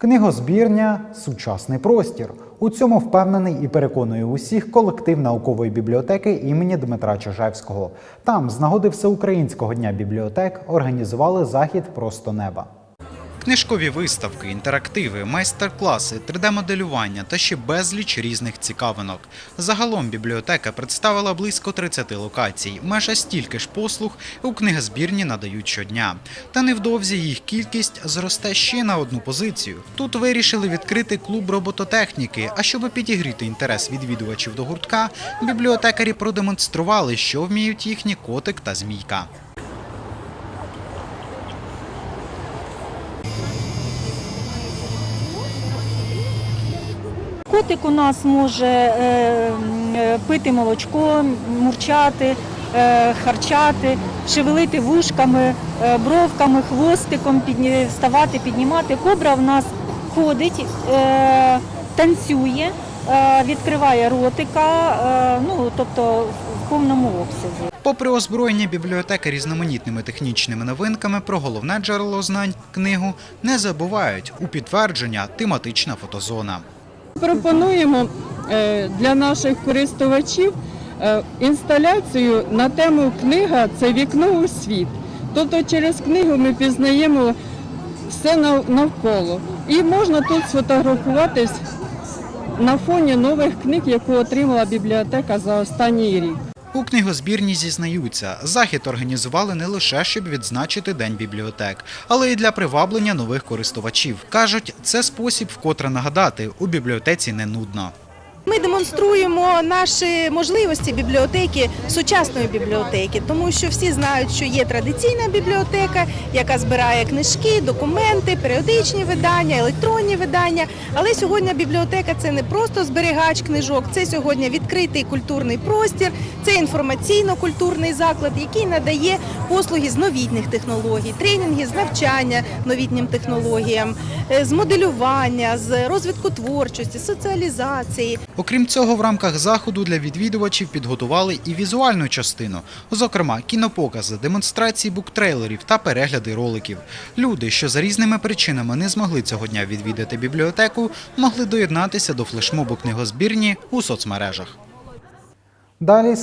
Книгозбірня сучасний простір. У цьому впевнений і переконує усіх колектив наукової бібліотеки імені Дмитра Чижевського. Там, з нагоди Всеукраїнського дня бібліотек, організували захід Просто неба. Книжкові виставки, інтерактиви, майстер-класи, 3D-моделювання та ще безліч різних цікавинок. Загалом бібліотека представила близько 30 локацій. Майже стільки ж послуг у книгозбірні надають щодня. Та невдовзі їх кількість зросте ще на одну позицію. Тут вирішили відкрити клуб робототехніки. А щоб підігріти інтерес відвідувачів до гуртка, бібліотекарі продемонстрували, що вміють їхні котик та змійка. Котик у нас може е, е, пити молочко, мурчати, е, харчати, шевелити вушками, бровками, хвостиком, вставати, піднімати. Кобра в нас ходить, танцює, відкриває ротика, ну тобто в повному обсязі. Попри озброєння бібліотеки різноманітними технічними новинками про головне джерело знань книгу не забувають у підтвердження тематична фотозона. Пропонуємо е, для наших користувачів е, інсталяцію на тему книга це вікно у світ. Тобто через книгу ми пізнаємо все навколо. І можна тут сфотографуватись на фоні нових книг, яку отримала бібліотека за останній рік. У книгозбірні зізнаються, захід організували не лише щоб відзначити День бібліотек, але й для приваблення нових користувачів. кажуть, це спосіб вкотре нагадати у бібліотеці не нудно. Ми демонструємо наші можливості бібліотеки, сучасної бібліотеки, тому що всі знають, що є традиційна бібліотека, яка збирає книжки, документи, періодичні видання, електронні видання. Але сьогодні бібліотека це не просто зберігач книжок, це сьогодні відкритий культурний простір, це інформаційно-культурний заклад, який надає послуги з новітніх технологій, тренінги з навчання новітнім технологіям, е, з моделювання, з розвитку творчості, соціалізації. Окрім цього, в рамках заходу для відвідувачів підготували і візуальну частину, зокрема кінопокази, демонстрації буктрейлерів та перегляди роликів. Люди, що за різними причинами не змогли цього дня відвідати бібліотеку, могли доєднатися до флешмобу книгозбірні у соцмережах. Далі